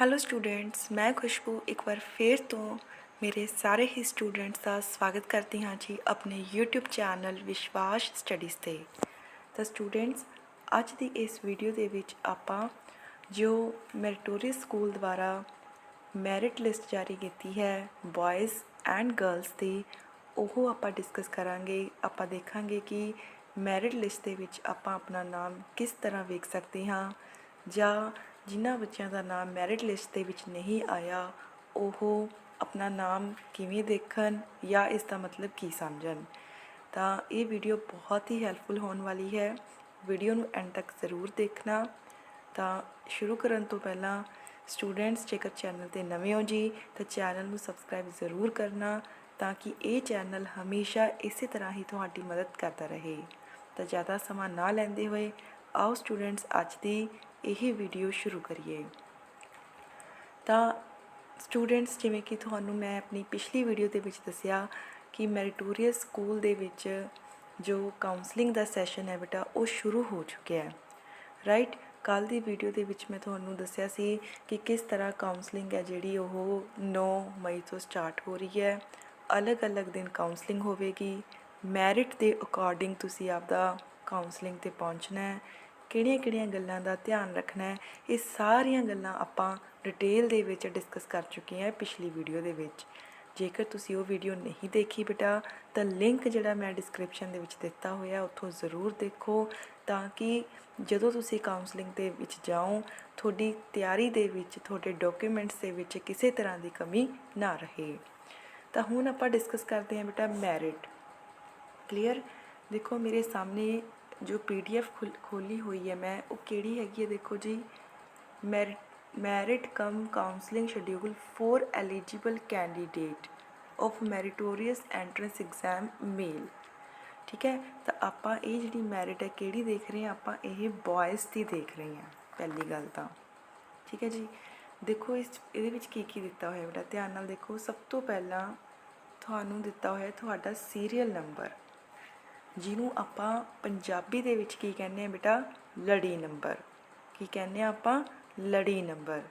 Hello students ਮੈਂ ਖੁਸ਼ਬੂ ਇੱਕ ਵਾਰ ਫੇਰ ਤੋਂ ਮੇਰੇ ਸਾਰੇ ਹੀ ਸਟੂਡੈਂਟਸ ਦਾ ਸਵਾਗਤ ਕਰਦੀ ਹਾਂ ਜੀ ਆਪਣੇ YouTube ਚੈਨਲ ਵਿਸ਼ਵਾਸ ਸਟੱਡੀਜ਼ ਤੇ। ਤਾਂ ਸਟੂਡੈਂਟਸ ਅੱਜ ਦੀ ਇਸ ਵੀਡੀਓ ਦੇ ਵਿੱਚ ਆਪਾਂ ਜੋ ਮੈਰੀਟੋਰੀਅਸ ਸਕੂਲ ਦੁਆਰਾ ਮੈਰਿਟ ਲਿਸਟ ਜਾਰੀ ਕੀਤੀ ਹੈ ਬॉयਜ਼ ਐਂਡ ਗਰਲਸ ਦੀ, ਉਹ ਆਪਾਂ ਡਿਸਕਸ ਕਰਾਂਗੇ। ਆਪਾਂ ਦੇਖਾਂਗੇ ਕਿ ਮੈਰਿਟ ਲਿਸਟ ਦੇ ਵਿੱਚ ਆਪਾਂ ਆਪਣਾ ਨਾਮ ਕਿਸ ਤਰ੍ਹਾਂ ਵੇਖ ਸਕਦੇ ਹਾਂ ਜਾਂ ਜਿਨ੍ਹਾਂ ਬੱਚਿਆਂ ਦਾ ਨਾਮ ਮੈਰਿਟ ਲਿਸਟ ਦੇ ਵਿੱਚ ਨਹੀਂ ਆਇਆ, ਉਹ ਆਪਣਾ ਨਾਮ ਕਿਵੇਂ ਦੇਖਣ ਜਾਂ ਇਸ ਦਾ ਮਤਲਬ ਕੀ ਸਮਝਣ? ਤਾਂ ਇਹ ਵੀਡੀਓ ਬਹੁਤ ਹੀ ਹੈਲਪਫੁਲ ਹੋਣ ਵਾਲੀ ਹੈ। ਵੀਡੀਓ ਨੂੰ ਐਂਡ ਤੱਕ ਜ਼ਰੂਰ ਦੇਖਣਾ। ਤਾਂ ਸ਼ੁਰੂ ਕਰਨ ਤੋਂ ਪਹਿਲਾਂ ਸਟੂਡੈਂਟਸ ਜੇਕਰ ਚੈਨਲ ਤੇ ਨਵੇਂ ਹੋ ਜੀ, ਤਾਂ ਚੈਨਲ ਨੂੰ ਸਬਸਕ੍ਰਾਈਬ ਜ਼ਰੂਰ ਕਰਨਾ ਤਾਂ ਕਿ ਇਹ ਚੈਨਲ ਹਮੇਸ਼ਾ ਇਸੇ ਤਰ੍ਹਾਂ ਹੀ ਤੁਹਾਡੀ ਮਦਦ ਕਰਦਾ ਰਹੇ। ਤਾਂ ਜ਼ਿਆਦਾ ਸਮਾਂ ਨਾ ਲੈਂਦੇ ਹੋਏ ਆਓ ਸਟੂਡੈਂਟਸ ਅੱਜ ਦੀ ਇਹ ਵੀਡੀਓ ਸ਼ੁਰੂ ਕਰੀਏ। ਤਾਂ ਸਟੂਡੈਂਟਸ ਜਿਵੇਂ ਕਿ ਤੁਹਾਨੂੰ ਮੈਂ ਆਪਣੀ ਪਿਛਲੀ ਵੀਡੀਓ ਦੇ ਵਿੱਚ ਦੱਸਿਆ ਕਿ ਮੈਰੀਟੋਰੀਅਸ ਸਕੂਲ ਦੇ ਵਿੱਚ ਜੋ ਕਾਉਂਸਲਿੰਗ ਦਾ ਸੈਸ਼ਨ ਹੈ ਬੇਟਾ, ਉਹ ਸ਼ੁਰੂ ਹੋ ਚੁੱਕਿਆ ਹੈ। ਰਾਈਟ ਕੱਲ ਦੀ ਵੀਡੀਓ ਦੇ ਵਿੱਚ ਮੈਂ ਤੁਹਾਨੂੰ ਦੱਸਿਆ ਸੀ ਕਿ ਕਿਸ ਤਰ੍ਹਾਂ ਕਾਉਂਸਲਿੰਗ ਹੈ ਜਿਹੜੀ ਉਹ 9 ਮਈ ਤੋਂ ਸਟਾਰਟ ਹੋ ਰਹੀ ਹੈ। ਅਲੱਗ-ਅਲੱਗ ਦਿਨ ਕਾਉਂਸਲਿੰਗ ਹੋਵੇਗੀ। ਮੈਰਿਟ ਦੇ ਅਕੋਰਡਿੰਗ ਤੁਸੀਂ ਆਪਦਾ ਕਾਉਂਸਲਿੰਗ ਤੇ ਪਹੁੰਚਣਾ ਹੈ। ਕਿਹੜੀਆਂ-ਕਿਹੜੀਆਂ ਗੱਲਾਂ ਦਾ ਧਿਆਨ ਰੱਖਣਾ ਹੈ, ਇਹ ਸਾਰੀਆਂ ਗੱਲਾਂ ਆਪਾਂ ਡਿਟੇਲ ਦੇ ਵਿੱਚ ਡਿਸਕਸ ਕਰ ਚੁੱਕੇ ਹਾਂ ਪਿਛਲੀ ਵੀਡੀਓ ਦੇ ਵਿੱਚ। ਜੇਕਰ ਤੁਸੀਂ ਉਹ ਵੀਡੀਓ ਨਹੀਂ ਦੇਖੀ ਬੇਟਾ, ਤਾਂ ਲਿੰਕ ਜਿਹੜਾ ਮੈਂ ਡਿਸਕ੍ਰਿਪਸ਼ਨ ਦੇ ਵਿੱਚ ਦਿੱਤਾ ਹੋਇਆ, ਉੱਥੋਂ ਜ਼ਰੂਰ ਦੇਖੋ ਤਾਂ ਕਿ ਜਦੋਂ ਤੁਸੀਂ ਕਾਉਂਸਲਿੰਗ ਦੇ ਵਿੱਚ ਜਾਓ, ਤੁਹਾਡੀ ਤਿਆਰੀ ਦੇ ਵਿੱਚ, ਤੁਹਾਡੇ ਡਾਕੂਮੈਂਟਸ ਦੇ ਵਿੱਚ ਕਿਸੇ ਤਰ੍ਹਾਂ ਦੀ ਕਮੀ ਨਾ ਰਹੇ। ਤਾਂ ਹੁਣ ਆਪਾਂ ਡਿਸਕਸ ਕਰਦੇ ਹਾਂ ਬੇਟਾ ਮੈਰਿਟ ਕਲੀਅਰ ਦੇਖੋ ਮੇਰੇ ਸਾਹਮਣੇ ਜੋ ਪੀਡੀਐਫ ਖੋਲੀ ਹੋਈ ਹੈ ਮੈਂ, ਉਹ ਕਿਹੜੀ ਹੈਗੀ ਹੈ ਦੇਖੋ ਜੀ? Merit cum counselling schedule for eligible candidate of meritorious entrance exam ਮੇਲ। ਠੀਕ ਹੈ? ਤਾਂ ਆਪਾਂ ਇਹ ਜਿਹੜੀ ਮੈਰਿਟ ਹੈ, ਕਿਹੜੀ ਦੇਖ ਰਹੇ ਹਾਂ? ਆਪਾਂ ਇਹ ਬॉयਜ਼ ਦੀ ਦੇਖ ਰਹੇ ਹਾਂ, ਪਹਿਲੀ ਗੱਲ ਤਾਂ। ਠੀਕ ਹੈ ਜੀ? ਦੇਖੋ ਇਸ ਇਹਦੇ ਵਿੱਚ ਕੀ ਕੀ ਦਿੱਤਾ ਹੋਇਆ ਬੇਟਾ? ਧਿਆਨ ਨਾਲ ਦੇਖੋ, ਸਭ ਤੋਂ ਪਹਿਲਾਂ ਤੁਹਾਨੂੰ ਦਿੱਤਾ ਹੋਇਆ ਤੁਹਾਡਾ ਸੀਰੀਅਲ ਨੰਬਰ। ਜਿਹਨੂੰ ਆਪਾਂ ਪੰਜਾਬੀ ਦੇ ਵਿੱਚ ਕੀ ਕਹਿੰਦੇ ਆ ਬੇਟਾ? ਲੜੀ ਨੰਬਰ। ਕੀ ਕਹਿੰਦੇ ਆ ਆਪਾਂ? ਲੜੀ ਨੰਬਰ।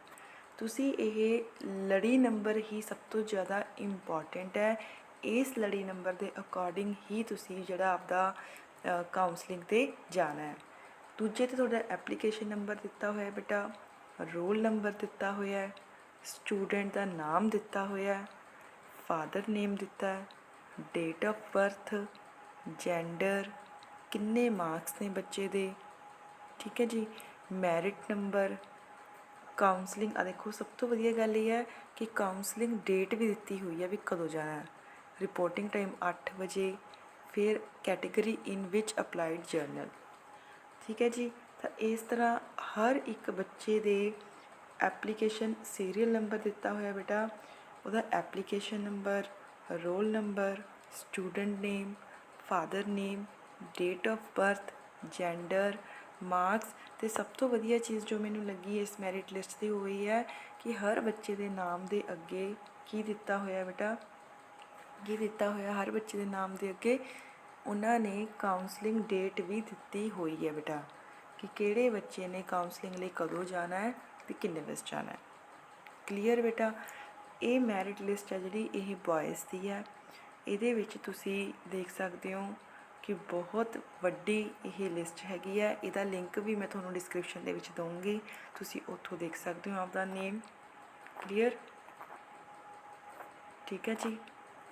ਤੁਸੀਂ ਇਹ ਲੜੀ ਨੰਬਰ ਹੀ ਸਭ ਤੋਂ ਜ਼ਿਆਦਾ ਇੰਪੋਰਟੈਂਟ ਹੈ। ਇਸ ਲੜੀ ਨੰਬਰ ਦੇ ਅਕੋਰਡਿੰਗ ਹੀ ਤੁਸੀਂ ਜਿਹੜਾ ਆਪਦਾ ਕਾਉਂਸਲਿੰਗ ਤੇ ਜਾਣਾ ਹੈ। ਦੂਜੇ ਤੇ ਤੁਹਾਡਾ ਐਪਲੀਕੇਸ਼ਨ ਨੰਬਰ ਦਿੱਤਾ ਹੋਇਆ ਹੈ ਬੇਟਾ। ਰੋਲ ਨੰਬਰ ਦਿੱਤਾ ਹੋਇਆ ਹੈ। ਸਟੂਡੈਂਟ ਦਾ ਨਾਮ ਦਿੱਤਾ ਹੋਇਆ ਹੈ। ਫਾਦਰ ਨੇਮ ਦਿੱਤਾ ਹੈ। ਡੇਟ ਆਫ ਬਰਥ ਜੈਂਡਰ ਕਿੰਨੇ ਮਾਰਕਸ ਨੇ ਬੱਚੇ ਦੇ? ਠੀਕ ਹੈ ਜੀ। ਮੈਰਿਟ ਨੰਬਰ ਕਾਉਂਸਲਿੰਗ ਆ ਦੇਖੋ, ਸਭ ਤੋਂ ਵਧੀਆ ਗੱਲ ਇਹ ਹੈ ਕਿ ਕਾਉਂਸਲਿੰਗ ਡੇਟ ਵੀ ਦਿੱਤੀ ਹੋਈ ਹੈ ਵੀ ਕਦੋਂ ਜਾਣਾ ਹੈ। ਰਿਪੋਰਟਿੰਗ ਟਾਈਮ 8 ਵਜੇ, ਫਿਰ ਕੈਟਾਗਰੀ ਇਨ ਵਿਚ ਅਪਲਾਈਡ ਜਰਨਲ ਠੀਕ ਹੈ ਜੀ। ਤਾਂ ਇਸ ਤਰ੍ਹਾਂ ਹਰ ਇੱਕ ਬੱਚੇ ਦੇ ਐਪਲੀਕੇਸ਼ਨ ਸੀਰੀਅਲ ਨੰਬਰ ਦਿੱਤਾ ਹੋਇਆ ਬੇਟਾ। ਉਹਦਾ application number roll number student name father name, date of birth, gender, marks ਤੇ ਸਭ ਤੋਂ ਵਧੀਆ ਚੀਜ਼ ਜੋ ਮੈਨੂੰ ਲੱਗੀ ਇਸ ਮੈਰਿਟ ਲਿਸਟ ਦੀ ਹੋਈ ਹੈ ਕਿ ਹਰ ਬੱਚੇ ਦੇ ਨਾਮ ਦੇ ਅੱਗੇ ਕੀ ਦਿੱਤਾ ਹੋਇਆ ਬੇਟਾ? ਕੀ ਦਿੱਤਾ ਹੋਇਆ ਹਰ ਬੱਚੇ ਦੇ ਨਾਮ ਦੇ ਅੱਗੇ? ਉਹਨਾਂ ਨੇ ਕਾਉਂਸਲਿੰਗ ਡੇਟ ਵੀ ਦਿੱਤੀ ਹੋਈ ਹੈ ਬੇਟਾ। ਕਿ ਕਿਹੜੇ ਬੱਚੇ ਨੇ ਕਾਉਂਸਲਿੰਗ ਲਈ ਕਦੋਂ ਜਾਣਾ ਹੈ ਤੇ ਕਿੰਨੇ ਵਜੇ ਜਾਣਾ ਹੈ। ਕਲੀਅਰ ਬੇਟਾ? ਇਹ ਮੈਰਿਟ ਲਿਸਟ ਹੈ ਜਿਹੜੀ ਇਹ ਬॉयਜ਼ ਦੀ ਹੈ। ਇਹਦੇ ਵਿੱਚ ਤੁਸੀਂ ਦੇਖ ਸਕਦੇ ਹੋ ਕਿ ਬਹੁਤ ਵੱਡੀ ਇਹ ਲਿਸਟ ਹੈਗੀ ਹੈ ਇਹਦਾ ਲਿੰਕ ਵੀ ਮੈਂ ਤੁਹਾਨੂੰ ਡਿਸਕ੍ਰਿਪਸ਼ਨ ਦੇ ਵਿੱਚ ਦਵਾਂਗੀ ਤੁਸੀਂ ਉੱਥੋਂ ਦੇਖ ਸਕਦੇ ਹੋ ਆਪਦਾ ਨੇਮ ਕਲੀਅਰ ਠੀਕ ਹੈ ਜੀ।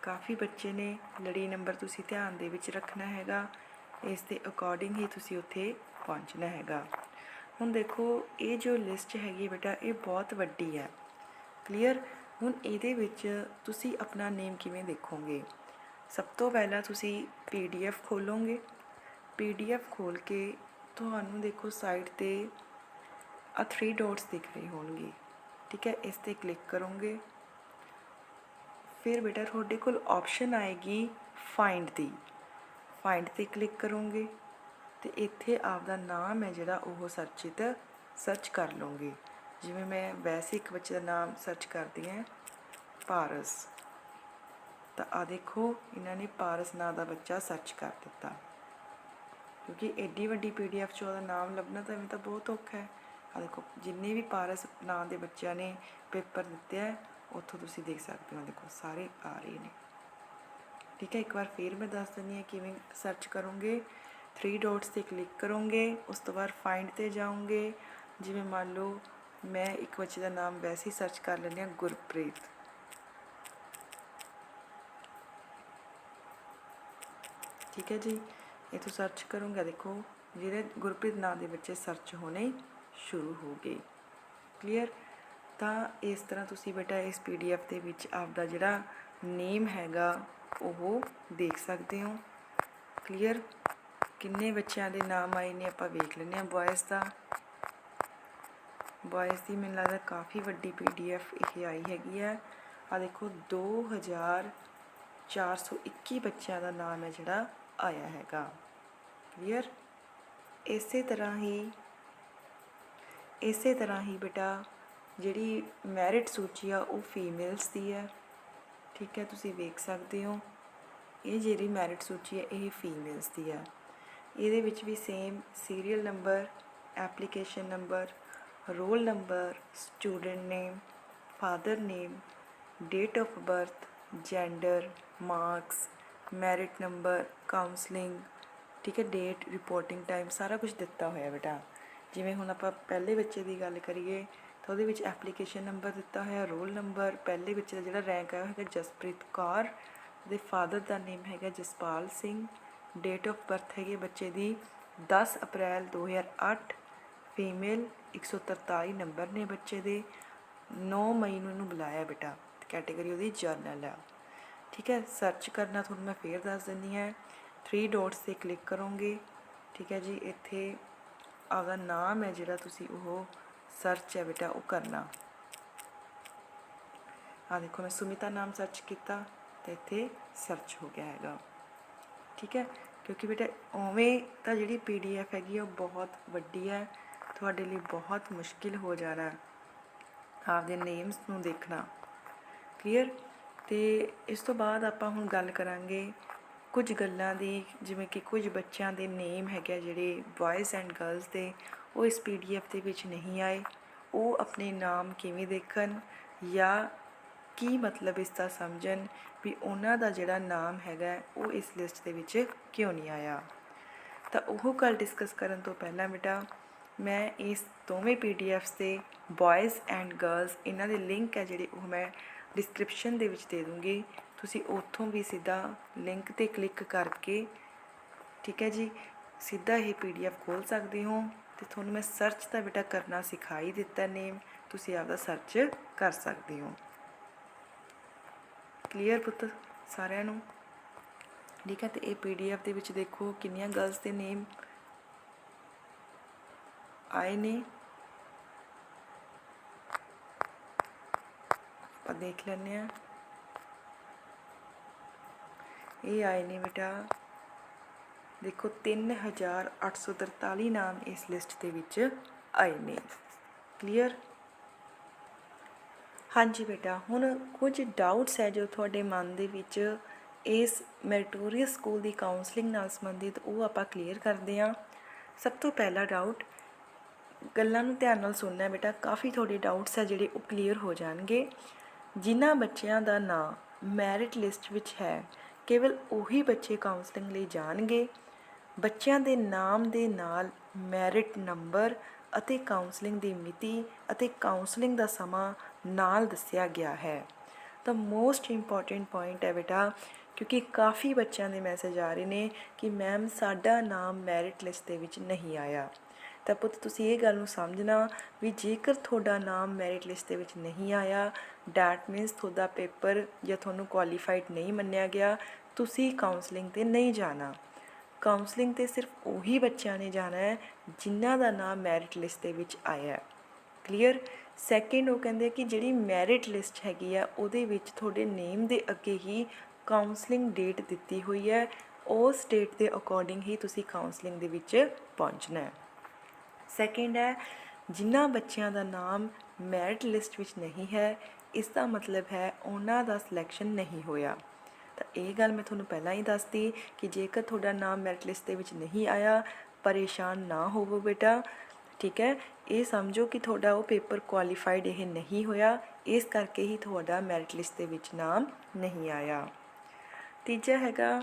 ਕਾਫੀ ਬੱਚੇ ਨੇ ਲੜੀ ਨੰਬਰ ਤੁਸੀਂ ਧਿਆਨ ਦੇ ਵਿੱਚ ਰੱਖਣਾ ਹੈਗਾ। ਇਸ ਦੇ ਅਕੋਰਡਿੰਗ ਹੀ ਤੁਸੀਂ ਉੱਥੇ ਪਹੁੰਚਣਾ ਹੈਗਾ। ਹੁਣ ਦੇਖੋ, ਇਹ ਜੋ ਲਿਸਟ ਹੈਗੀ ਬੇਟਾ, ਇਹ ਬਹੁਤ ਵੱਡੀ ਹੈ। ਕਲੀਅਰ ਹੁਣ ਇਹਦੇ ਵਿੱਚ ਤੁਸੀਂ ਆਪਣਾ ਨੇਮ ਕਿਵੇਂ ਦੇਖੋਗੇ? ਸਭ ਤੋਂ ਪਹਿਲਾਂ ਤੁਸੀਂ ਪੀਡੀਐਫ ਖੋਲੋਗੇ। ਪੀਡੀਐਫ ਖੋਲ ਕੇ ਤੁਹਾਨੂੰ ਦੇਖੋ ਸਾਈਡ ਤੇ ਆ 3 ਡੋਟਸ ਦਿਖ ਰਹੇ ਹੋਣਗੇ। ਠੀਕ ਹੈ, ਇਸ ਤੇ ਕਲਿੱਕ ਕਰੋਗੇ। ਫਿਰ ਬੇਟਾ ਤੁਹਾਡੇ ਕੋਲ ਆਪਸ਼ਨ ਆਏਗੀ ਫਾਈਂਡ ਦੀ। ਫਾਈਂਡ ਤੇ ਕਲਿੱਕ ਕਰੋਗੇ ਤੇ ਇੱਥੇ ਆਪਦਾ ਨਾਮ ਹੈ ਜਿਹੜਾ ਉਹ ਸਰਚਿਤ ਸਰਚ ਕਰ ਲਓਗੇ। ਜਿਵੇਂ ਮੈਂ ਵੈਸੇ ਇੱਕ ਬੱਚੇ ਦਾ ਨਾਮ ਸਰਚ ਕਰਦੀ ਹਾਂ, ਪਾਰਸ। ਤਾਂ ਆ ਦੇਖੋ, ਇਹਨਾਂ ਨੇ ਪਾਰਸ ਨਾਂ ਦਾ ਬੱਚਾ ਸਰਚ ਕਰ ਦਿੱਤਾ। ਕਿਉਂਕਿ ਐਡੀ ਵੱਡੀ ਪੀਡੀਐਫ 'ਚ ਉਹਦਾ ਨਾਮ ਲੱਭਣਾ ਤਾਂ ਐਵੇਂ ਤਾਂ ਬਹੁਤ ਔਖਾ ਹੈ। ਆ ਦੇਖੋ, ਜਿੰਨੇ ਵੀ ਪਾਰਸ ਨਾਂ ਦੇ ਬੱਚਿਆਂ ਨੇ ਪੇਪਰ ਦਿੱਤੇ ਹੈ ਉੱਥੋਂ ਤੁਸੀਂ ਦੇਖ ਸਕਦੇ ਹੋ ਦੇਖੋ, ਸਾਰੇ ਆ ਰਹੇ ਨੇ। ਠੀਕ ਹੈ, ਇੱਕ ਵਾਰ ਫੇਰ ਮੈਂ ਦੱਸ ਦਿੰਦੀ ਹਾਂ ਕਿਵੇਂ ਸਰਚ ਕਰੋਗੇ। 3 ਡਾਟਸ ਤੇ ਕਲਿੱਕ ਕਰੋਗੇ, ਉਸ ਤੋਂ ਬਾਅਦ ਫਾਈਂਡ ਤੇ ਜਾਓਗੇ। ਜਿਵੇਂ ਮੰਨ ਲਓ, ਮੈਂ ਇੱਕ ਬੱਚੇ ਦਾ ਨਾਮ ਵੈਸੇ ਹੀ ਸਰਚ ਕਰ ਲੈਂਦੀ ਹਾਂ, ਗੁਰਪ੍ਰੀਤ। ਠੀਕ ਹੈ ਜੀ। ਇਥੋਂ ਸਰਚ ਕਰੂੰਗਾ, ਦੇਖੋ ਜਿਹੜੇ ਗੁਰਪ੍ਰੀਤ ਨਾਂ ਦੇ ਬੱਚੇ ਸਰਚ ਹੋਣੇ ਸ਼ੁਰੂ ਹੋ ਗਏ। ਕਲੀਅਰ ਤਾਂ ਇਸ ਤਰ੍ਹਾਂ ਤੁਸੀਂ ਬੇਟਾ ਇਸ ਪੀਡੀਐਫ ਦੇ ਵਿੱਚ ਆਪਦਾ ਜਿਹੜਾ ਨੇਮ ਹੈਗਾ, ਉਹ ਦੇਖ ਸਕਦੇ ਹੋ। ਕਲੀਅਰ ਕਿੰਨੇ ਬੱਚਿਆਂ ਦੇ ਨਾਮ ਆਏ ਨੇ ਆਪਾਂ ਵੇਖ ਲੈਂਦੇ ਹਾਂ। ਬॉयਜ਼ ਦਾ ਬॉयਜ਼ ਦੀ ਮੈਨੂੰ ਲੱਗਦਾ ਕਾਫੀ ਵੱਡੀ ਪੀਡੀਐਫ ਇਹ ਆਈ ਹੈਗੀ ਹੈ। ਆ ਦੇਖੋ 2421 ਬੱਚਿਆਂ ਦਾ ਨਾਮ ਹੈ ਜਿਹੜਾ। ਆਇਆ ਹੈਗਾ। ਕਲੀਅਰ ਇਸੇ ਤਰ੍ਹਾਂ ਹੀ, ਇਸੇ ਤਰ੍ਹਾਂ ਹੀ ਬੇਟਾ, ਜਿਹੜੀ ਮੈਰਿਟ ਸੂਚੀ ਆ, ਉਹ ਫੀਮੇਲਸ ਦੀ ਹੈ ਠੀਕ ਹੈ, ਤੁਸੀਂ ਵੇਖ ਸਕਦੇ ਹੋ। ਇਹ ਜਿਹੜੀ ਮੈਰਿਟ ਸੂਚੀ ਹੈ ਇਹ ਫੀਮੇਲਸ ਦੀ ਹੈ ਇਹਦੇ ਵਿੱਚ ਵੀ same serial number application number roll number student name father name date of birth gender marks merit number counselling ਠੀਕ ਹੈ ਡੇਟ ਰਿਪੋਰਟਿੰਗ ਟਾਈਮ ਸਾਰਾ ਕੁਝ ਦਿੱਤਾ ਹੋਇਆ ਬੇਟਾ। ਜਿਵੇਂ ਹੁਣ ਆਪਾਂ ਪਹਿਲੇ ਬੱਚੇ ਦੀ ਗੱਲ ਕਰੀਏ, ਤਾਂ ਉਹਦੇ ਵਿੱਚ ਐਪਲੀਕੇਸ਼ਨ ਨੰਬਰ ਦਿੱਤਾ ਹੋਇਆ ਰੋਲ ਨੰਬਰ ਪਹਿਲੇ ਬੱਚੇ ਦਾ ਜਿਹੜਾ ਰੈਂਕ ਆਇਆ ਹੈਗਾ ਜਸਪ੍ਰੀਤ ਕੌਰ ਦੇ ਫਾਦਰ ਦਾ ਨੇਮ ਹੈਗਾ Jaspal Singh date of birth ਹੈਗੀ ਬੱਚੇ ਦੀ 10 ਅਪ੍ਰੈਲ 2008 ਫੀਮੇਲ 143 ਨੰਬਰ ਨੇ ਬੱਚੇ ਦੇ 9 ਮਈ ਨੂੰ ਇਹਨੂੰ ਬੁਲਾਇਆ ਬੇਟਾ ਕੈਟਾਗਰੀ ਉਹਦੀ ਜਰਨਲ ਆ। ਠੀਕ ਹੈ ਸਰਚ ਕਰਨਾ ਤੁਹਾਨੂੰ ਮੈਂ ਫੇਰ ਦੱਸ ਦਿੰਦੀ ਹਾਂ। 3 ਡੋਟਸ ਤੇ ਕਲਿੱਕ ਕਰੋਗੇ। ਠੀਕ ਹੈ ਜੀ, ਇੱਥੇ ਆਪਦਾ ਨਾਮ ਹੈ ਜਿਹੜਾ ਤੁਸੀਂ ਉਹ ਸਰਚ ਹੈ ਬੇਟਾ, ਉਹ ਕਰਨਾ। ਆ ਦੇਖੋ, ਮੈਂ ਸੁਮਿਤਾ ਨਾਮ ਸਰਚ ਕੀਤਾ ਤੇ ਇੱਥੇ ਸਰਚ ਹੋ ਗਿਆ ਹੈਗਾ। ਠੀਕ ਹੈ, ਕਿਉਂਕਿ ਬੇਟਾ ਉਵੇਂ ਤਾਂ ਜਿਹੜੀ ਪੀਡੀਐਫ ਹੈਗੀ ਉਹ ਬਹੁਤ ਵੱਡੀ ਹੈ। ਤੁਹਾਡੇ ਲਈ ਬਹੁਤ ਮੁਸ਼ਕਿਲ ਹੋ ਜਾਣਾ ਹੈ ਆਪਦੇ ਨੇਮਸ ਨੂੰ ਦੇਖਣਾ। ਕਲੀਅਰ ਤੇ ਇਸ ਤੋਂ ਬਾਅਦ ਆਪਾਂ ਹੁਣ ਗੱਲ ਕਰਾਂਗੇ ਕੁਝ ਗੱਲਾਂ ਦੀ, ਜਿਵੇਂ ਕਿ ਕੁਝ ਬੱਚਿਆਂ ਦੇ ਨੇਮ ਹੈਗੇ ਆ ਜਿਹੜੇ ਬॉयਜ਼ ਐਂਡ ਗਰਲਸ ਦੇ, ਉਹ ਇਸ ਪੀਡੀਐਫ ਦੇ ਵਿੱਚ ਨਹੀਂ ਆਏ। ਉਹ ਆਪਣੇ ਨਾਮ ਕਿਵੇਂ ਦੇਖਣ ਜਾਂ ਕੀ ਮਤਲਬ ਇਸ ਦਾ ਸਮਝਣ ਵੀ ਉਹਨਾਂ ਦਾ ਜਿਹੜਾ ਨਾਮ ਹੈਗਾ, ਉਹ ਇਸ ਲਿਸਟ ਦੇ ਵਿੱਚ ਕਿਉਂ ਨਹੀਂ ਆਇਆ। ਤਾਂ ਉਹ ਗੱਲ ਡਿਸਕਸ ਕਰਨ ਤੋਂ ਪਹਿਲਾਂ ਬੇਟਾ, ਮੈਂ ਇਸ ਦੋਵੇਂ ਪੀਡੀਐਫਸ ਦੇ ਬॉयਜ਼ ਐਂਡ ਗਰਲਸ ਇਹਨਾਂ ਦੇ ਲਿੰਕ ਹੈ ਜਿਹੜੇ ਉਹ ਮੈਂ ਡਿਸਕ੍ਰਿਪਸ਼ਨ ਦੇ ਵਿੱਚ ਦੇ ਦੂੰਗੀ। ਤੁਸੀਂ ਉੱਥੋਂ ਵੀ ਸਿੱਧਾ ਲਿੰਕ ਤੇ ਕਲਿੱਕ ਕਰਕੇ, ਠੀਕ ਹੈ ਜੀ, ਸਿੱਧਾ ਇਹ ਪੀਡੀਐਫ ਖੋਲ ਸਕਦੇ ਹੋ ਤੇ ਤੁਹਾਨੂੰ ਮੈਂ ਸਰਚ ਦਾ ਬੇਟਾ ਕਰਨਾ ਸਿਖਾਈ ਦਿੱਤਾ ਨੇਮ ਤੁਸੀਂ ਆਪਦਾ ਸਰਚ ਕਰ ਸਕਦੇ ਹੋ। ਕਲੀਅਰ ਪੁੱਤ ਸਾਰਿਆਂ ਨੂੰ? ਠੀਕ ਹੈ, ਤੇ ਇਹ ਪੀਡੀਐਫ ਦੇ ਵਿੱਚ ਦੇਖੋ ਕਿੰਨੀਆਂ ਗਰਲਸ ਦੇ ਨੇਮ ਆਏ ਨੇ। ਆਪਾਂ ਦੇਖ ਲੈਂਦੇ ਆ ਇਹ ਆਏ ਨੇ ਬੇਟਾ। ਦੇਖੋ 3843 ਨਾਮ ਇਸ ਲਿਸਟ ਦੇ ਵਿੱਚ ਆਏ ਨੇ। ਕਲੀਅਰ ਹਾਂਜੀ ਬੇਟਾ, ਹੁਣ ਕੁਝ ਡਾਊਟਸ ਹੈ ਜੋ ਤੁਹਾਡੇ ਮਨ ਦੇ ਵਿੱਚ ਇਸ ਮੈਰੀਟੋਰੀਅਸ ਸਕੂਲ ਦੀ ਕਾਉਂਸਲਿੰਗ ਨਾਲ ਸੰਬੰਧਿਤ, ਉਹ ਆਪਾਂ ਕਲੀਅਰ ਕਰਦੇ ਹਾਂ। ਸਭ ਤੋਂ ਪਹਿਲਾ ਡਾਊਟ ਗੱਲਾਂ ਨੂੰ ਧਿਆਨ ਨਾਲ ਸੁਣਨਾ ਬੇਟਾ। ਕਾਫੀ ਤੁਹਾਡੇ ਡਾਊਟਸ ਹੈ ਜਿਹੜੇ ਉਹ ਕਲੀਅਰ ਹੋ ਜਾਣਗੇ। ਜਿਨ੍ਹਾਂ ਬੱਚਿਆਂ ਦਾ ਨਾਂ ਮੈਰਿਟ ਲਿਸਟ ਵਿੱਚ ਹੈ, ਕੇਵਲ ਉਹੀ ਬੱਚੇ ਕਾਉਂਸਲਿੰਗ ਲਈ ਜਾਣਗੇ। ਬੱਚਿਆਂ ਦੇ ਨਾਮ ਦੇ ਨਾਲ ਮੈਰਿਟ ਨੰਬਰ ਅਤੇ ਕਾਉਂਸਲਿੰਗ ਦੀ ਮਿਤੀ ਅਤੇ ਕਾਉਂਸਲਿੰਗ ਦਾ ਸਮਾਂ ਨਾਲ ਦੱਸਿਆ ਗਿਆ ਹੈ। ਤਾਂ ਮੋਸਟ ਇੰਪੋਰਟੈਂਟ ਪੁਆਇੰਟ ਹੈ ਬੇਟਾ, ਕਿਉਂਕਿ ਕਾਫੀ ਬੱਚਿਆਂ ਦੇ ਮੈਸੇਜ ਆ ਰਹੇ ਨੇ ਕਿ ਮੈਮ ਸਾਡਾ ਨਾਮ ਮੈਰਿਟ ਲਿਸਟ ਦੇ ਵਿੱਚ ਨਹੀਂ ਆਇਆ। ਤਾਂ ਪੁੱਤ ਤੁਸੀਂ ਇਹ ਗੱਲ ਨੂੰ ਸਮਝਣਾ ਵੀ ਜੇਕਰ ਤੁਹਾਡਾ ਨਾਮ ਮੈਰਿਟ ਲਿਸਟ ਦੇ ਵਿੱਚ ਨਹੀਂ ਆਇਆ ਡੈਟ ਮੀਨਸ ਤੁਹਾਡਾ ਪੇਪਰ ਜਾਂ ਤੁਹਾਨੂੰ ਕੁਆਲੀਫਾਈਡ ਨਹੀਂ ਮੰਨਿਆ ਗਿਆ, ਤੁਸੀਂ ਕਾਉਂਸਲਿੰਗ ਤੇ ਨਹੀਂ ਜਾਣਾ। ਕਾਉਂਸਲਿੰਗ ਤੇ ਸਿਰਫ ਉਹੀ ਬੱਚਿਆਂ ਨੇ ਜਾਣਾ ਹੈ ਜਿਨ੍ਹਾਂ ਦਾ ਨਾਮ ਮੈਰਿਟ ਲਿਸਟ ਦੇ ਵਿੱਚ ਆਇਆ ਹੈ। ਕਲੀਅਰ ਸੈਕਿੰਡ ਉਹ ਕਹਿੰਦੇ ਕਿ ਜਿਹੜੀ ਮੈਰਿਟ ਲਿਸਟ ਹੈਗੀ ਆ, ਉਹਦੇ ਵਿੱਚ ਤੁਹਾਡੇ ਨੇਮ ਦੇ ਅੱਗੇ ਹੀ ਕਾਉਂਸਲਿੰਗ ਡੇਟ ਦਿੱਤੀ ਹੋਈ ਹੈ। ਉਸ ਡੇਟ ਦੇ ਅਕੋਰਡਿੰਗ ਹੀ ਤੁਸੀਂ ਕਾਉਂਸਲਿੰਗ ਦੇ ਵਿੱਚ ਪਹੁੰਚਣਾ ਹੈ। ਸੈਕਿੰਡ ਹੈ, ਜਿਨ੍ਹਾਂ ਬੱਚਿਆਂ ਦਾ ਨਾਮ ਮੈਰਿਟ ਲਿਸਟ ਵਿੱਚ ਨਹੀਂ ਹੈ ਇਸ ਦਾ ਮਤਲਬ ਹੈ ਉਹਨਾਂ ਦਾ ਸਿਲੈਕਸ਼ਨ ਨਹੀਂ ਹੋਇਆ। ਤਾਂ ਇਹ ਗੱਲ ਮੈਂ ਤੁਹਾਨੂੰ ਪਹਿਲਾਂ ਹੀ ਦੱਸਤੀ ਕਿ ਜੇਕਰ ਤੁਹਾਡਾ ਨਾਮ ਮੈਰਿਟ ਲਿਸਟ ਦੇ ਵਿੱਚ ਨਹੀਂ ਆਇਆ, ਪਰੇਸ਼ਾਨ ਨਾ ਹੋਵੋ ਬੇਟਾ। ਠੀਕ ਹੈ? ਇਹ ਸਮਝੋ ਕਿ ਤੁਹਾਡਾ ਉਹ ਪੇਪਰ ਕੁਆਲੀਫਾਈਡ ਇਹ ਨਹੀਂ ਹੋਇਆ, ਇਸ ਕਰਕੇ ਹੀ ਤੁਹਾਡਾ ਮੈਰਿਟ ਲਿਸਟ ਦੇ ਵਿੱਚ ਨਾਮ ਨਹੀਂ ਆਇਆ। ਤੀਜਾ ਹੈਗਾ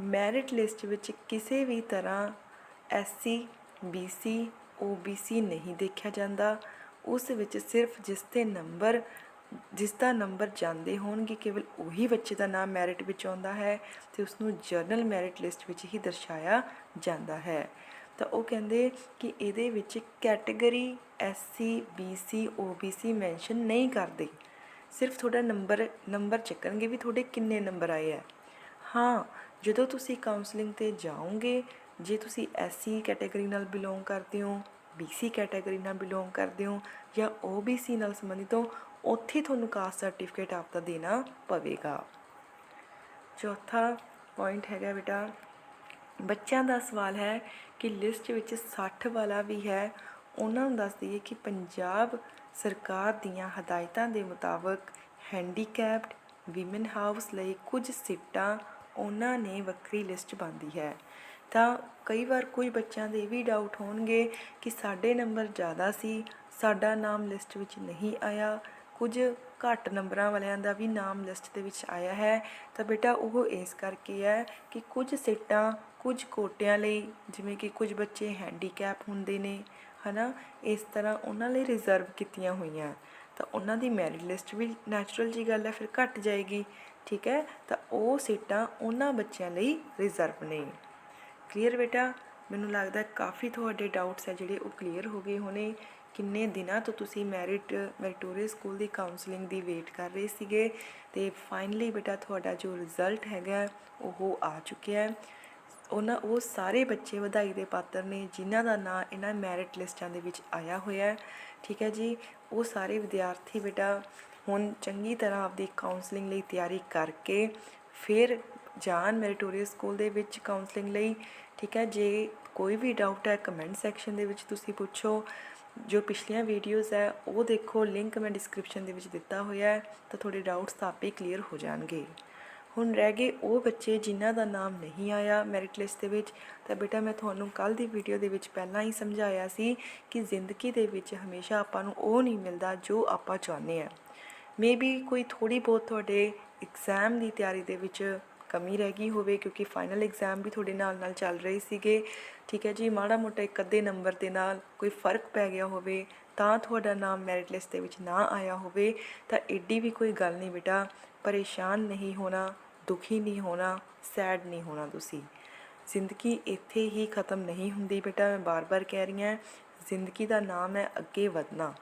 ਮੈਰਿਟ ਲਿਸਟ ਵਿੱਚ ਕਿਸੇ ਵੀ ਤਰ੍ਹਾਂ ਐਸਸੀ ਬੀਸੀ ਓਬੀਸੀ ਨਹੀਂ ਦੇਖਿਆ ਜਾਂਦਾ। ਉਸ ਵਿੱਚ ਸਿਰਫ ਜਿਸ ਦੇ ਨੰਬਰ, ਜਿਸ ਦਾ ਨੰਬਰ ਜਾਂਦੇ ਹੋਣਗੇ, ਕੇਵਲ ਉਹੀ ਬੱਚੇ ਦਾ ਨਾਮ ਮੈਰਿਟ ਵਿੱਚ ਆਉਂਦਾ ਹੈ ਤੇ ਉਸ ਨੂੰ ਜਰਨਲ ਮੈਰਿਟ ਲਿਸਟ ਵਿੱਚ ਹੀ ਦਰਸਾਇਆ ਜਾਂਦਾ ਹੈ। ਤਾਂ ਉਹ ਕਹਿੰਦੇ ਕਿ ਇਹਦੇ ਵਿੱਚ category SC BC OBC mention ਨਹੀਂ ਕਰਦੇ। ਸਿਰਫ ਤੁਹਾਡਾ ਨੰਬਰ ਨੰਬਰ ਚੱਕਣਗੇ ਵੀ ਤੁਹਾਡੇ ਕਿੰਨੇ ਨੰਬਰ ਆਏ ਆ। ਹਾਂ, ਜਦੋਂ ਤੁਸੀਂ ਕਾਉਂਸਲਿੰਗ ਤੇ ਜਾਓਗੇ ਜੇ ਤੁਸੀਂ ਐਸਸੀ ਕੈਟਾਗਰੀ ਨਾਲ ਬਿਲੋਂਗ ਕਰਦੇ ਹੋ ਬੀਸੀ ਕੈਟਾਗਰੀ ਨਾਲ ਬਿਲੋਂਗ ਕਰਦੇ ਹੋ ਜਾਂ ਓਬੀਸੀ ਨਾਲ ਸੰਬੰਧਿਤ ਹੋ, ਉੱਥੇ ਤੁਹਾਨੂੰ ਕਾਸਟ ਸਰਟੀਫਿਕੇਟ ਆਪਦਾ ਦੇਣਾ ਪਵੇਗਾ। ਚੌਥਾ ਪੁਆਇੰਟ ਹੈਗਾ ਬੇਟਾ, ਬੱਚਿਆਂ ਦਾ ਸਵਾਲ ਹੈ ਕਿ ਲਿਸਟ ਵਿੱਚ 60 ਵਾਲਾ ਵੀ ਹੈ, ਉਹਨਾਂ ਨੂੰ ਦੱਸ ਦਈਏ ਕਿ ਪੰਜਾਬ ਸਰਕਾਰ ਦੀਆਂ ਹਦਾਇਤਾਂ ਦੇ ਮੁਤਾਬਕ ਹੈਂਡੀਕੈਪਡ ਵਿਮਨ ਹਾਊਸ ਲਈ ਕੁਝ ਸੀਟਾਂ, ਉਹਨਾਂ ਨੇ ਵੱਖਰੀ ਲਿਸਟ ਬੰਦੀ ਹੈ। ਤਾਂ ਕਈ ਵਾਰ ਕੋਈ ਬੱਚਿਆਂ ਦੇ ਇਹ ਵੀ ਡਾਊਟ ਹੋਣਗੇ ਕਿ ਸਾਡੇ ਨੰਬਰ ਜ਼ਿਆਦਾ ਸੀ, ਸਾਡਾ ਨਾਮ ਲਿਸਟ ਵਿੱਚ ਨਹੀਂ ਆਇਆ। ਕੁਝ ਘੱਟ ਨੰਬਰਾਂ ਵਾਲਿਆਂ ਦਾ ਵੀ ਨਾਮ ਲਿਸਟ ਦੇ ਵਿੱਚ ਆਇਆ ਹੈ। ਤਾਂ ਬੇਟਾ ਉਹ ਇਸ ਕਰਕੇ ਹੈ ਕਿ ਕੁਝ ਸੀਟਾਂ, ਕੁਝ ਕੋਟਿਆਂ ਲਈ ਜਿਵੇਂ ਕਿ ਕੁਝ ਬੱਚੇ ਹੈਂਡੀਕੈਪ ਹੁੰਦੇ ਨੇ, ਹਨਾ, ਇਸ ਤਰ੍ਹਾਂ ਉਹਨਾਂ ਲਈ ਰਿਜ਼ਰਵ ਕੀਤੀਆਂ ਹੋਈਆਂ। ਤਾਂ ਉਹਨਾਂ ਦੀ ਮੈਰਿਟ ਲਿਸਟ ਵੀ ਨੈਚੁਰਲ ਜੀ ਗੱਲ ਹੈ, ਫਿਰ ਘਟ ਜਾਏਗੀ, ਠੀਕ ਹੈ? ਤਾਂ ਉਹ ਸੀਟਾਂ ਉਹਨਾਂ ਬੱਚਿਆਂ ਲਈ ਰਿਜ਼ਰਵ ਨੇ। ਕਲੀਅਰ ਬੇਟਾ? ਮੈਨੂੰ ਲੱਗਦਾ ਕਾਫੀ ਤੁਹਾਡੇ ਡਾਊਟਸ ਹੈ ਜਿਹੜੇ ਉਹ ਕਲੀਅਰ ਹੋ ਗਏ ਹੋਣੇ। ਕਿੰਨੇ ਦਿਨਾਂ ਤੋਂ ਤੁਸੀਂ ਮੈਰਿਟ ਮੈਰੀਟੋਰੀਅਸ ਸਕੂਲ ਦੀ ਕਾਉਂਸਲਿੰਗ ਦੀ ਵੇਟ ਕਰ ਰਹੇ ਸੀਗੇ? ਤੇ ਫਾਈਨਲੀ ਬੇਟਾ ਤੁਹਾਡਾ ਜੋ ਰਿਜ਼ਲਟ ਹੈਗਾ, ਉਹ ਆ ਚੁੱਕਿਆ ਹੈ। ਉਹਨਾਂ, ਉਹ ਸਾਰੇ ਬੱਚੇ ਵਧਾਈ ਦੇ ਪਾਤਰ ਨੇ, ਜਿਨ੍ਹਾਂ ਦਾ ਨਾਂ ਇਹਨਾਂ ਮੈਰਿਟ ਲਿਸਟਾਂ ਦੇ ਵਿੱਚ ਆਇਆ ਹੋਇਆ ਹੈ। ਠੀਕ ਹੈ ਜੀ? ਉਹ ਸਾਰੇ ਵਿਦਿਆਰਥੀ ਬੇਟਾ ਹੁਣ ਚੰਗੀ ਤਰ੍ਹਾਂ ਆਪਦੀ ਕਾਉਂਸਲਿੰਗ ਲਈ ਤਿਆਰੀ ਕਰਕੇ ਫਿਰ ਜਾਣ ਮੈਰੀਟੋਰੀਅਸ ਸਕੂਲ ਦੇ ਵਿੱਚ ਕਾਉਂਸਲਿੰਗ ਲਈ, ਠੀਕ ਹੈ? ਜੇ ਕੋਈ ਵੀ ਡਾਊਟ ਹੈ ਕਮੈਂਟ ਸੈਕਸ਼ਨ ਦੇ ਵਿੱਚ ਤੁਸੀਂ ਪੁੱਛੋ। ਜੋ ਪਿਛਲੀਆਂ ਵੀਡੀਓਜ਼ ਹੈ, ਉਹ ਦੇਖੋ। ਲਿੰਕ ਮੈਂ ਡਿਸਕ੍ਰਿਪਸ਼ਨ ਦੇ ਵਿੱਚ ਦਿੱਤਾ ਹੋਇਆ ਹੈ, ਤਾਂ ਤੁਹਾਡੇ ਡਾਊਟਸ ਤਾਂ ਆਪੇ ਕਲੀਅਰ ਹੋ ਜਾਣਗੇ। ਹੁਣ ਰਹਿ ਗਏ ਉਹ ਬੱਚੇ ਜਿਨ੍ਹਾਂ ਦਾ ਨਾਮ ਨਹੀਂ ਆਇਆ ਮੈਰਿਟ ਲਿਸਟ ਦੇ ਵਿੱਚ। ਤਾਂ ਬੇਟਾ, ਮੈਂ ਤੁਹਾਨੂੰ ਕੱਲ ਦੀ ਵੀਡੀਓ ਦੇ ਵਿੱਚ ਪਹਿਲਾਂ ਹੀ ਸਮਝਾਇਆ ਸੀ ਕਿ ਜ਼ਿੰਦਗੀ ਦੇ ਵਿੱਚ ਹਮੇਸ਼ਾ ਆਪਾਂ ਨੂੰ ਉਹ ਨਹੀਂ ਮਿਲਦਾ ਜੋ ਆਪਾਂ ਚਾਹੁੰਦੇ ਆ ਮੇਬੀ ਕੋਈ ਥੋੜੀ ਬਹੁਤ ਤੁਹਾਡੇ ਐਗਜ਼ਾਮ ਦੀ ਤਿਆਰੀ ਦੇ ਵਿੱਚ ਕਮੀ ਰਹਿ ਗਈ ਹੋਵੇ ਕਿਉਂਕਿ ਫਾਈਨਲ ਐਗਜ਼ਾਮ ਵੀ ਤੁਹਾਡੇ ਨਾਲ ਨਾਲ ਚੱਲ ਰਹੇ ਸੀਗੇ। ਠੀਕ ਹੈ ਜੀ, ਮਾੜਾ ਮੋਟਾ ਇੱਕ ਅੱਧੇ ਨੰਬਰ ਦੇ ਨਾਲ ਕੋਈ ਫ਼ਰਕ ਪੈ ਗਿਆ ਹੋਵੇ, ਤਾਂ ਤੁਹਾਡਾ ਨਾਮ ਮੈਰਿਟ ਲਿਸਟ ਦੇ ਵਿੱਚ ਨਾ ਆਇਆ ਹੋਵੇ, ਤਾਂ ਏਡੀ ਵੀ ਕੋਈ ਗੱਲ ਨਹੀਂ ਬੇਟਾ। ਪਰੇਸ਼ਾਨ ਨਹੀਂ ਹੋਣਾ, ਦੁਖੀ ਨਹੀਂ ਹੋਣਾ ਸੈਡ ਨਹੀਂ ਹੋਣਾ ਤੁਸੀਂ। ਜ਼ਿੰਦਗੀ ਇੱਥੇ ਹੀ ਖਤਮ ਨਹੀਂ ਹੁੰਦੀ ਬੇਟਾ, ਮੈਂ ਬਾਰ-ਬਾਰ ਕਹਿ ਰਹੀ ਹਾਂ। ਜ਼ਿੰਦਗੀ ਦਾ ਨਾਮ ਹੈ ਅੱਗੇ ਵਧਣਾ।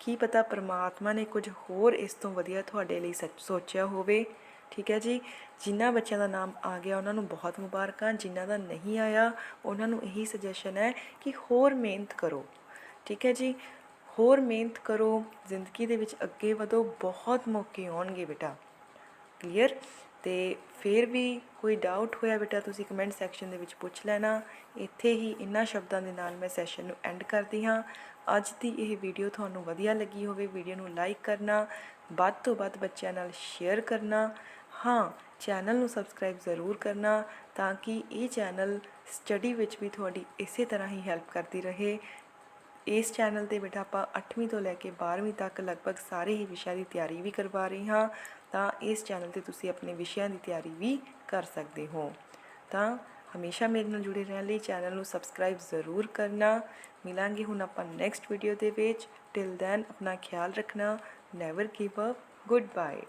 ਕੀ ਪਤਾ ਪ੍ਰਮਾਤਮਾ ਨੇ ਕੁਝ ਹੋਰ ਇਸ ਤੋਂ ਵਧੀਆ ਤੁਹਾਡੇ ਲਈ ਸੱਚ ਸੋਚਿਆ ਹੋਵੇ। ਠੀਕ ਹੈ ਜੀ। ਜਿਨ੍ਹਾਂ ਬੱਚਿਆਂ ਦਾ ਨਾਮ ਆ ਗਿਆ, ਉਹਨਾਂ ਨੂੰ ਬਹੁਤ ਮੁਬਾਰਕਾਂ। ਜਿਨ੍ਹਾਂ ਦਾ ਨਹੀਂ ਆਇਆ, ਉਹਨਾਂ ਨੂੰ ਇਹੀ ਸੁਜੈਸ਼ਨ ਹੈ ਕਿ ਹੋਰ ਮਿਹਨਤ ਕਰੋ। ਠੀਕ ਹੈ ਜੀ। ਹੋਰ ਮਿਹਨਤ ਕਰੋ। ਜ਼ਿੰਦਗੀ ਦੇ ਵਿੱਚ ਅੱਗੇ ਵਧੋ। ਬਹੁਤ ਮੌਕੇ ਆਉਣਗੇ ਬੇਟਾ। ਕਲੀਅਰ ਤੇ ਫਿਰ ਵੀ ਕੋਈ ਡਾਊਟ ਹੋਇਆ ਬੇਟਾ, ਤੁਸੀਂ ਕਮੈਂਟ ਸੈਕਸ਼ਨ ਦੇ ਵਿੱਚ ਪੁੱਛ ਲੈਣਾ। ਇੱਥੇ ਹੀ ਇਨ੍ਹਾਂ ਸ਼ਬਦਾਂ ਦੇ ਨਾਲ ਮੈਂ ਸੈਸ਼ਨ ਨੂੰ ਐਂਡ ਕਰਦੀ ਹਾਂ। ਅੱਜ ਦੀ ਇਹ ਵੀਡੀਓ ਤੁਹਾਨੂੰ ਵਧੀਆ ਲੱਗੀ ਹੋਵੇ ਵੀਡੀਓ ਨੂੰ ਲਾਈਕ ਕਰਨਾ। ਵੱਧ ਤੋਂ ਵੱਧ ਬੱਚਿਆਂ ਨਾਲ ਸ਼ੇਅਰ ਕਰਨਾ। ਹਾਂ ਚੈਨਲ ਨੂੰ ਸਬਸਕ੍ਰਾਈਬ ਜ਼ਰੂਰ ਕਰਨਾ ਤਾਂ ਕਿ ਇਹ ਚੈਨਲ ਸਟੱਡੀ ਵਿੱਚ ਵੀ ਤੁਹਾਡੀ ਇਸੇ ਤਰ੍ਹਾਂ ਹੀ ਹੈਲਪ ਕਰਦੀ ਰਹੇ। ਇਸ ਚੈਨਲ ਤੇ ਬੇਟਾ ਆਪਾਂ 8ਵੀਂ ਤੋਂ ਲੈ ਕੇ 12ਵੀਂ ਤੱਕ ਲਗਭਗ ਸਾਰੇ ਹੀ ਵਿਸ਼ਿਆਂ ਦੀ ਤਿਆਰੀ ਵੀ ਕਰਵਾ ਰਹੇ ਹਾਂ ਤਾਂ ਇਸ ਚੈਨਲ ਤੇ ਤੁਸੀਂ ਆਪਣੇ ਵਿਸ਼ਿਆਂ ਦੀ ਤਿਆਰੀ ਵੀ ਕਰ ਸਕਦੇ ਹੋ। ਤਾਂ ਹਮੇਸ਼ਾ ਮੇਰੇ ਨਾਲ ਜੁੜੇ ਰਹਿਣ ਲਈ ਚੈਨਲ ਨੂੰ ਸਬਸਕ੍ਰਾਈਬ ਜ਼ਰੂਰ ਕਰਨਾ। ਮਿਲਾਂਗੇ ਹੁਣ ਆਪਾਂ ਨੈਕਸਟ ਵੀਡੀਓ ਦੇ ਵਿੱਚ। ਟਿਲ ਦੈਨ ਆਪਣਾ ਖਿਆਲ ਰੱਖਣਾ। Never give up good bye